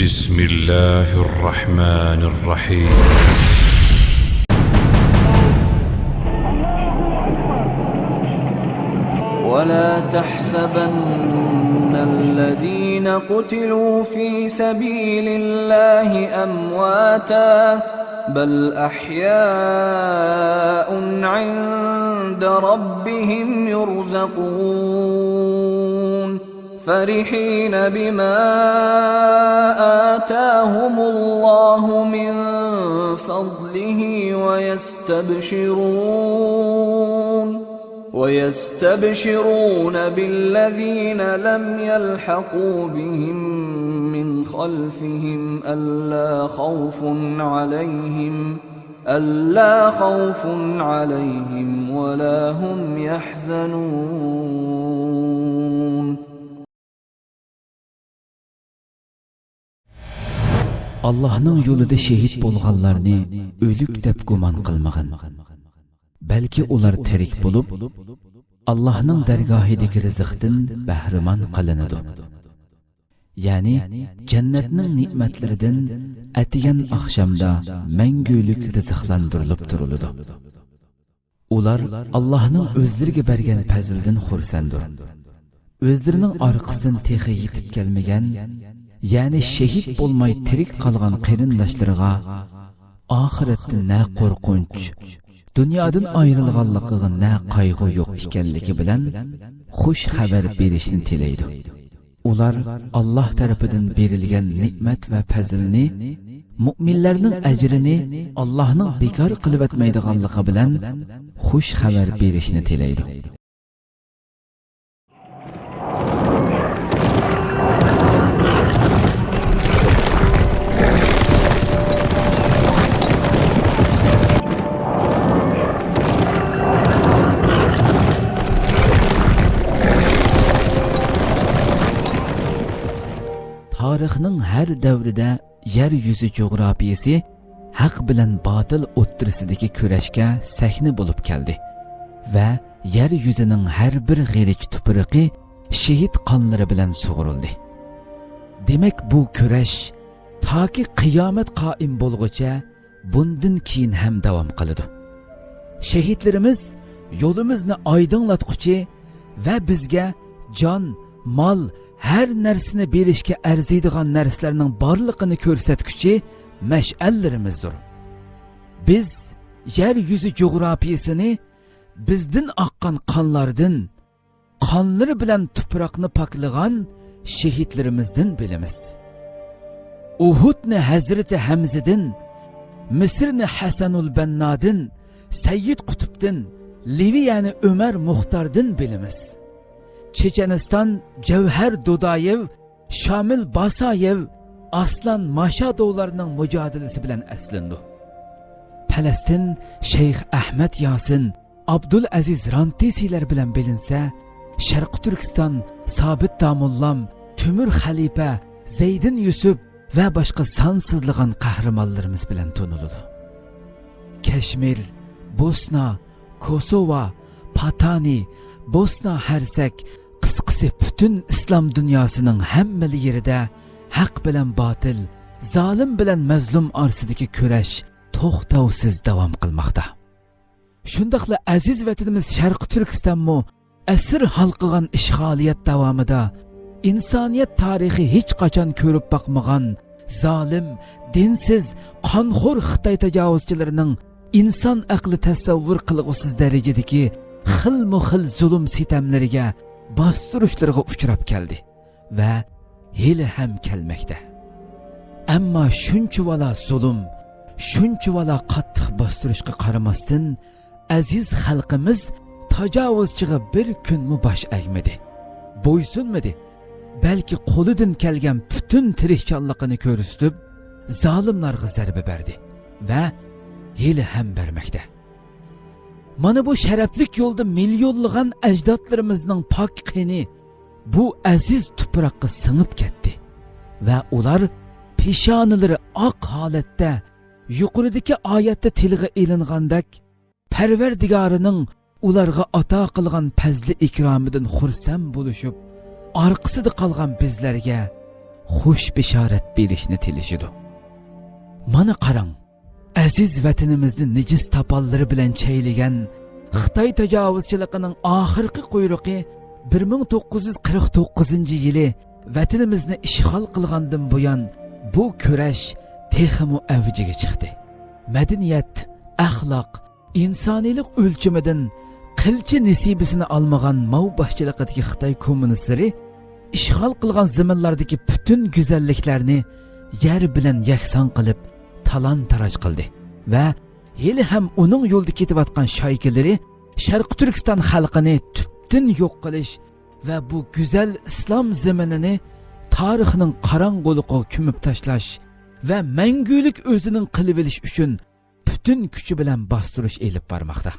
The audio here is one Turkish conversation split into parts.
بسم الله الرحمن الرحيم. ولا تحسبن الذين قتلوا في سبيل الله أمواتا بل أحياء عند ربهم يرزقون. فرحين بما آتاهم الله من فضله ويستبشرون ويستبشرون بالذين لم يلحقوا بهم من خلفهم ألا خوف عليهم ألا خوف عليهم ولا هم يحزنون Allah'ның yo'lida shahid bo'lganlarni o'lik deb gumon qilmag'in. Balki ular tirik bo'lib, Allohning dargohidagi rizqdan bahramand qilinadi. Ya'ni jannatning ne'matlaridan atigan oqshomda mangulik rizqlantirilib turiladi. Ular Allohning o'zlariga bergan fazldan xursanddir. O'zlarining orqasidan texi yetib kelmagan ya'ni shahid bo'lmay tirik qolgan qarindoshlariga oxiratda na qo'rqinch dunyodan ayrilganligiga na qayg'u yo'q ekanligi bilan xush xabar berishni tilaydi ular alloh tarafidan berilgan ne'mat va fazlni mo'minlarning ajrini allohning bekor qilib o'tmaydiganligi bilan xush xabar berishni tilaydi tarixning har davrida yer yuzi jo'grafiyasi haq bilan botil o'ttirisidagi kurashga sahna bo'lib keldi va yer yuzining har bir g'erik tupriqi shahid qonlari bilan sug'urildi demak bu kurash toki qiyomat qoim bo'lguncha bundan keyin ham davom qiladi shahidlarimiz yo'limizni oydinlatquchi va bizga jon mol har narsani berishga arziydigan narsalarning borliqini ko'rsatguchi mash'allarimizdir biz yer yuzi jo'grafiyasini bizdan oqqan qonlardan qonlari bilan tuproqni poklagan shahidlarimizdan bilamiz uhudni hazrati hamzidin misrni hasanul bannodin sayyid qutubdin liviyani umar muxtordin bilamiz checheniston javhar dudoyev shomil basoyev aslan mashadovlarning mujodilasi bilan aslindi falastin shayx ahmad yosin abdul aziz rantisilar bilan bilinsa sharqi turkiston sobit damullam tumur xalifa zaydin yusuf va boshqa sonsizlig'an qahramonlarimiz bilan to'niladi kashmir bosna kosova patani bosna harsak butun islom dunyosining hamma yerida haq bilan botil zolim bilan mazlum orasidagi kurash to'xtovsiz davom qilmoqda shundoqla aziz vatanimiz sharqi turkistonmu asr hal qilgan ishg'oliyat davomida insoniyat tarixi hech qachon ko'rib boqmagan zolim dinsiz qonxo'r xitoy tajovuzchilarining inson aqli tasavvur qilg'usiz darajadagi xilmu xil zulm sitamlariga bostirishlariga uchrab keldi va hali ham kelmoqda ammo shunchavala zulm shunchavala qattiq bostirishga qaramasdan aziz xalqimiz tajovuzchiga bir kunmi bosh egmadi bo'ysunmadi balki qo'lidan kelgan butun tirikchanligini ko'rsatib zolimlarga zarba berdi va hali ham bermoqda mana bu sharaflik yo'lda millionlagan ajdodlarimizning pok qini bu aziz tuproqqa singib ketdi va ular peshonalari oq holatda yuqoridagi oyatda tilga ilingandek parvardigorining ularga ato qilgan fazli ikromidan xursand bo'lishib orqasida qolgan bizlarga xush bishorat berishni tilishidi mana qarang aziz vatanimizni nijis topallari bilan chaylagan xitoy tajovuzchiligining oxirgi quyruqi 1949 yili vatanimizni ishg'ol qilgandan buyon bu kurash texmu avjiga chiqdi. Madaniyat axloq insoniylik o'lchamidan qilchi nisibisini olmagan mov boshchiligidagi xitoy kommunistlari ishg'ol qilgan zaminlardagi butun go'zalliklarni yer bilan yakson qilib talon taroj qildi va hali ham uning yo'lida ketayotgan shoykalari sharqi turkiston xalqini tubdan yo'q qilish va bu go'zal islom zaminini tarixning qorong'uliqiga ko'mib tashlash va mangulik o'zining qilib olish uchun butun kuchi bilan bostirish elib bormoqda.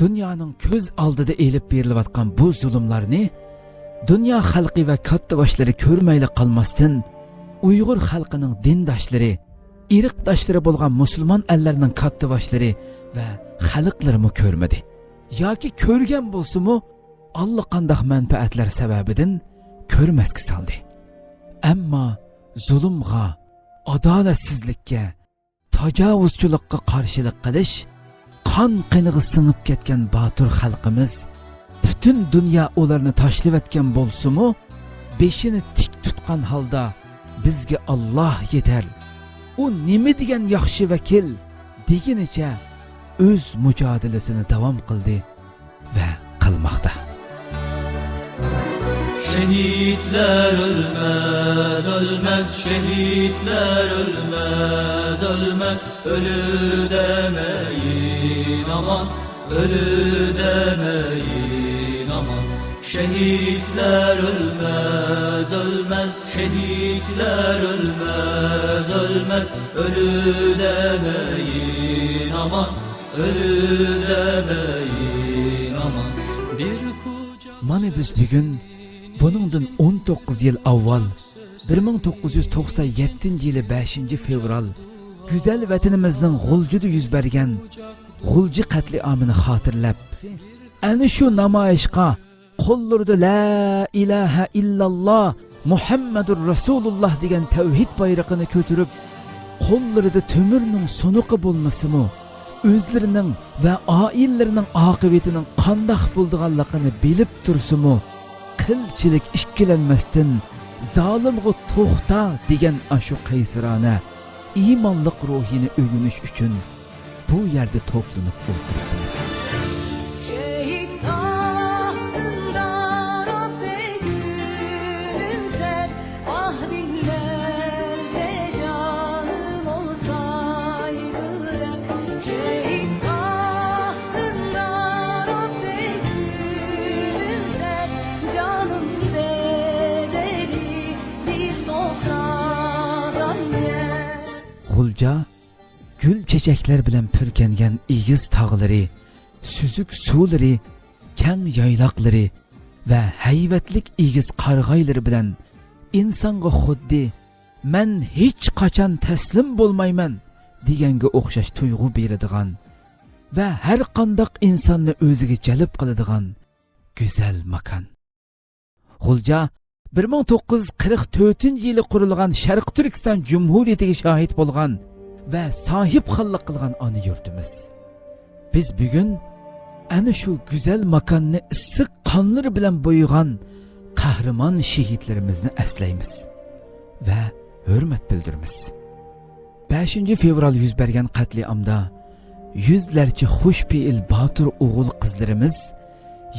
Dunyoning ko'z oldida elib berilayotgan bu zulmlarni dunyo xalqi va kattaboshlari ko'rmayli qolmasdan uyg'ur xalqining dindoshlari irqdoshlari bo'lgan musulmon allarning kattaboshlari va xalqlarimi ko'rmadi yoki ko'rgan bo'lsimu allaqandoq manfaatlar sababidan ko'rmasga soldi ammo zulmga adolatsizlikka tajovuzchilikqa qarshilik qilish qon qinig'i singib ketgan botur xalqimiz butun dunyo ularni tashlab bo'lsimu beshini tik tutgan holda bizga olloh yetar u nima degan yaxshi vakil deginicha o'z mujodilasini davom qildi va qilmoqda Şehitler ölmez, ölmez Şehitler ölmez, ölmez Ölü demeyin aman Ölü demeyin Şehitler ölmez, ölmez. Şehitler ölmez, ölmez. Ölü demeyin aman. Ölü demeyin aman. Mana biz bugun buningdan 19 yil avval 1997 yili 5 fevral go'zal vatanimizning g'uljida yuz bergan g'ulji qatliamini xotirlab ana shu namoyishga qo'llarida la ilaha illalloh muhammadur rasululloh degan tavhid bayrog'ini ko'tarib qo'llarida to'mirning sunuqi bo'lmasimu o'zlarining va oillarining oqibatining qandoq bo'ldiganligini bilib tursimu qilchilik ikkilanmasdan zolimga to'xta degan ashu qaysirona iymonliq ruhini o'g'inish uchun bu yerda to'planib o'tiribmiz gul chechaklar bilan purkangan egiz tog'lari suzuk suvlari kang yayloqlari va hayvatlik egiz qarg'aylari bilan insonga xuddi man hech qachon taslim bo'lmayman deganga o'xshash tuyg'u beradigan va har qandoq insonni o'ziga jalb qiladigan go'zal makon g'ulja 1944 yili qurilgan sharq turkiston jumhuriyatiga shohid bo'lgan va sohibxonlik qilgan ona yurtimiz. Biz bugun ana shu go'zal makonni issiq qonlari bilan bo'ygan qahramon shehidlarimizni aslaymiz va hurmat bildiramiz 5 fevral yuz bergan qatliamda yuzlarcha xushpe'il botur o'g'il qizlarimiz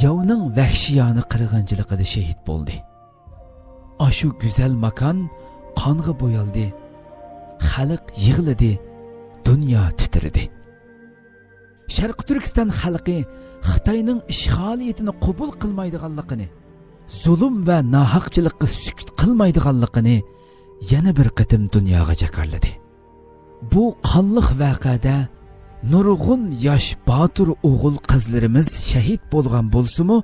yovning vahshiyona qirg'inchiligida shahid bo'ldi. Ashu go'zal makon qonga bo'yaldi xalq yig'ladi dunyo titridi sharqi turkiston xalqi xitoyning ishg'oliyatini qabul qilmaydiganligini zulm va nohaqchilikqa sukut qilmaydiganligini yana bir qatim dunyoga jakarladi bu qonliq voqeada nurg'un yosh botur o'g'il qizlarimiz shahid bo'lgan bo'lsimu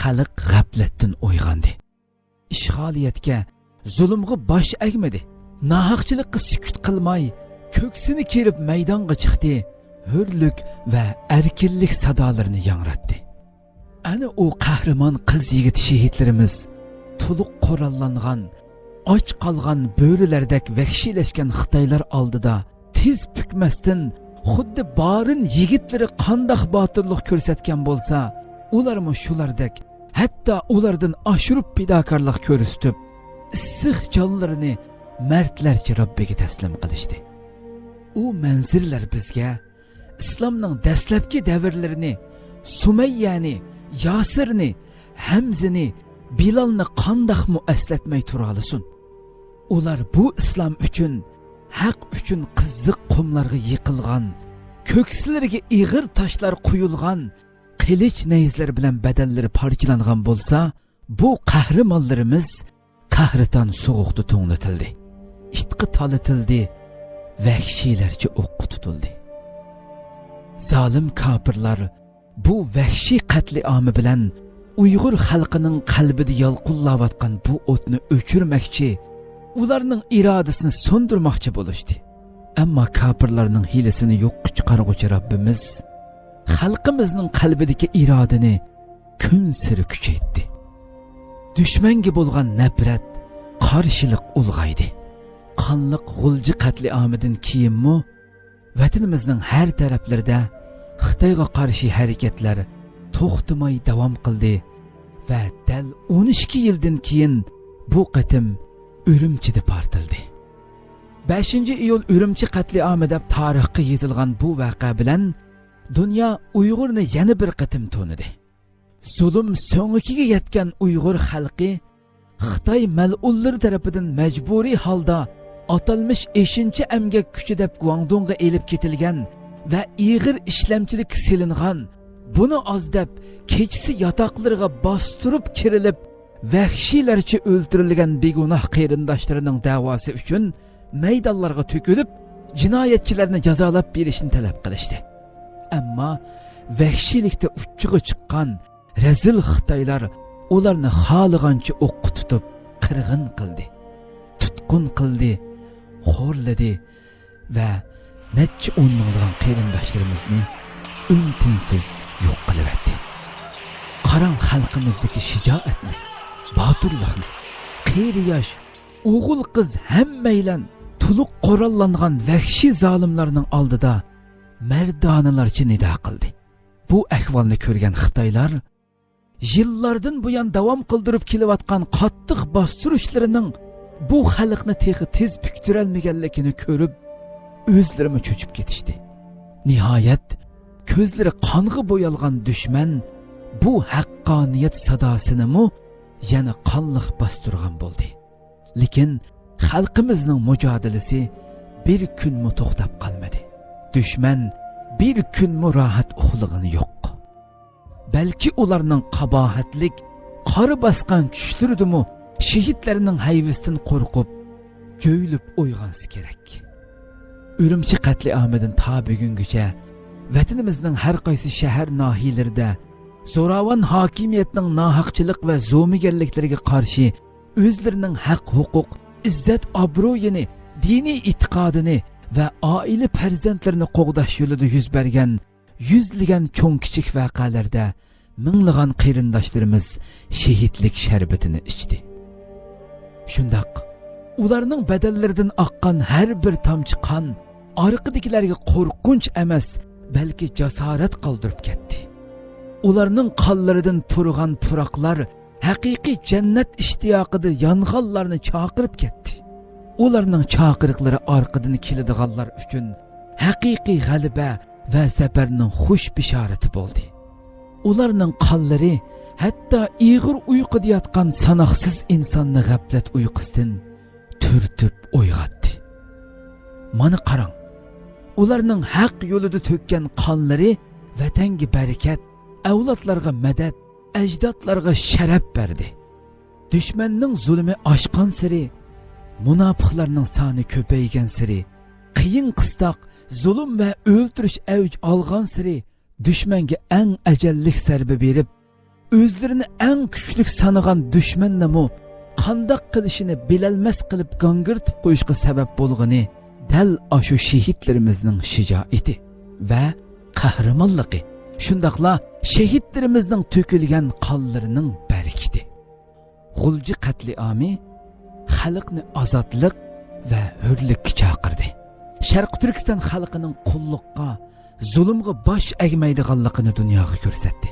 xalq g'aflatdan uyg'ondi. İshg'oliyatga zulmga bosh egmadi nohaqchilikqa sukut qilmay ko'ksini kerib maydonga chiqdi hurlik va erkinlik sadolarini yangratdi ana u qahramon qiz yigit shehidlarimiz to'liq qurollangan och qolgan bo'rilardek vahshiylashgan xitoylar oldida tiz bukmasdan xuddi borin yigitlari qandoq botirlik ko'rsatgan bo'lsa ularmi shulardek hatto ulardan oshirib fidokorlik ko'rsatib issiq jonlarini mardlarcha robbiga taslim qilishdi u manzillar bizga islomning dastlabki davrlarini sumayyani yosirni hamzini bilolni qandoqmu eslatmay turolisin ular bu islom uchun haq uchun qiziq qumlarga yiqilgan ko'ksilariga ig'ir toshlar quyilgan qilich nayzlar bilan badallari parchalangan bo'lsa bu qahramonlarimiz qahriton so'g'uqda to'nglatildi itqi tolitildi vahshiylarcha o'qqa tutildi zolim kofirlar bu vahshiy qatliami bilan uyg'ur xalqining qalbida yolqinlayotgan bu o'tni o'chirmoqchi ularning irodasini so'ndirmoqchi bo'lishdi ammo kofirlarning hiylasini yo'qqa chiqarg'uvchi robbimiz xalqimizning qalbidagi irodani kun siri kuchaytdi dushmanga bo'lgan nafrat qarshilik ulg'aydi qonliq g'ulji qatliamidan keyinmi vatanimizning har taraflarida xitoyga qarshi harakatlar to'xtamay davom qildi va dal 12 yildan keyin bu qatim urumchida portildi. 5 iyul urumchi qatliami deb tarixga yozilgan bu voqea bilan dunyo uyg'urni yana bir qatim to'nidi. Zulm so'ngikiga yetgan uyg'ur xalqi xitoy mal'ullari tarafidan majburiy holda atalmish 5 amgak kuchi deb guangdonga elib ketilgan va ig'ir ishlamchilik silingan buni oz deb kechisi yotoqlariga bostirib kirilib vahshiylarcha o'ldirilgan begunoh qarindoshlarining da'vosi uchun maydonlarga to'kilib jinoyatchilarni jazolab berishni talab qilishdi ammo vahshiylikda uchchig'i chiqqan razil xitoylar ularni xohlagancha o'qqa tutib qirg'in qildi tutqun qildi xo'rladi va necha o'n minglagan qarindoshlarimizni un tinsiz yo'q qilibyotdi qarang xalqimizdagi shijoatni boturlikni qiyri yosh o'g'il qiz hammaylan tuluq qurollangan vahshiy zolimlarning oldida mardonalarcha nido qildi. Bu ahvolni ko'rgan xitoylar yillardan buyon davom qildirib kelayotgan qattiq bostirishlarining bu xalqni texi tez buktirolmaganligini ko'rib o'zlarimi cho'chib ketishdi nihoyat ko'zlari qonga bo'yalgan dushman bu haqqoniyat sadosinimi yana qonliq bostirgan bo'ldi. Lekin xalqimizning mujodilasi bir kunmi to'xtab qolmadi dushman bir kunmi rohat uxlig'ini yo'q balki ularning qabohatlik qori bosgan tushlaridimi shehidlarining hayvisidan qo'rqib jo'yilib uyg'onsi kerak urumchi qatliamidan to bugungacha vatanimizning har qaysi shahar nohiylarida zo'ravon hokimiyatning nohaqchilik va zo'migarliklariga qarshi o'zlarining haq huquq izzat obro'yini diniy e'tiqodini va oila farzandlarini qo'g'dash yo'lida yuz bergan yuzlagan cho'ng kichik voqealarda minglagan qarindoshlarimiz shehidlik sharbatini ichdi shundoq ularning badallaridan oqqan har bir tomchi qon orqadagilarga qo'rqinch emas balki jasorat qoldirib ketdi. Ularning qonlaridan purg'an puroqlar haqiqiy jannat ishtiyoqida yong'onlarni chaqirib ketdi. Ularning chaqiriqlari orqadan keladiganlar uchun haqiqiy g'alaba va zafarning xush bishorati bo'ldi. Ularning qonlari hatto ig'ir uyquda yotgan sanoqsiz insonni g'aflat uyqusidan turtib uyg'otdi mana qarang ularning haq yo'lida to'kkan qonlari vatanga barakat avlodlarga madad ajdodlarga sharaf berdi. Dushmanning zulmi oshqon siri munofiqlarning soni ko'paygan siri qiyin qistoq zulm va o'ltirish avj olgan siri dushmanga eng ajallik zarba berib o'zlarini eng kuchli sanagan dushmannamu qandoq qilishini bilolmas qilib gangirtib qo'yishga sabab bo'lg'ini dal ashu shehidlarimizning shijoati va qahramonligi shundoqla shehidlarimizning to'kilgan qonlarining barakati g'ulji qatliomi xalqni ozodlik va hurlikka chaqirdi sharqi turkiston xalqining qulluqqa zulmga bosh egmaydiganligini dunyoga ko'rsatdi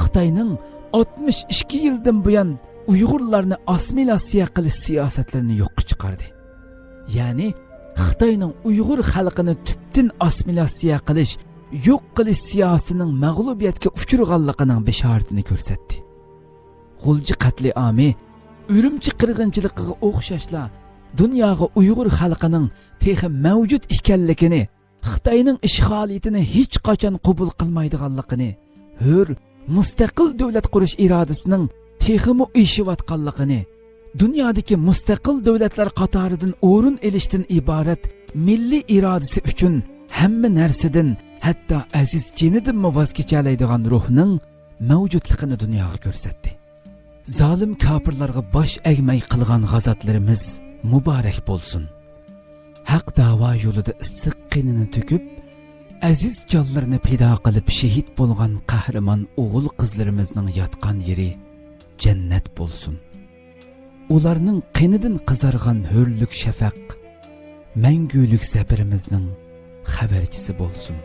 xitoyning 62 yildan buyon uyg'urlarni assimilyatsiya qilish siyosatlarini yo'qqa chiqardi. Ya'ni xitoyning uyg'ur xalqini tubdan assimilyatsiya qilish yo'q qilish siyosatining mag'lubiyatga uchirganligining bishoratini ko'rsatdi. G'ulji qatliami urumchi qirg'inchiligiga o'xshashla dunyoga uyg'ur xalqining texi mavjud ekanligini xitoyning ishg'oliyatini hech qachon qabul qilmaydiganligini hur mustaqil davlat qurish irodasining teximi ishiyotganligini dunyodagi mustaqil davlatlar qatoridan o'rin ilishdan iborat milliy irodasi uchun hamma narsadan hatto aziz jinidan voz kechalaydigan ruhning mavjudligini dunyoga ko'rsatdi zolim kofirlarga bosh egmay qilgan g'azotlarimiz muborak bo'lsin haq davo yo'lida issiq qinini to'kib aziz jonlarini pido qilib shahid bo'lgan qahramon o'g'il qizlarimizning yotgan yeri jannat bo'lsin ularning qinidan qizargan hurlik shafaq mangulik sabrimizning xabarchisi bo'lsin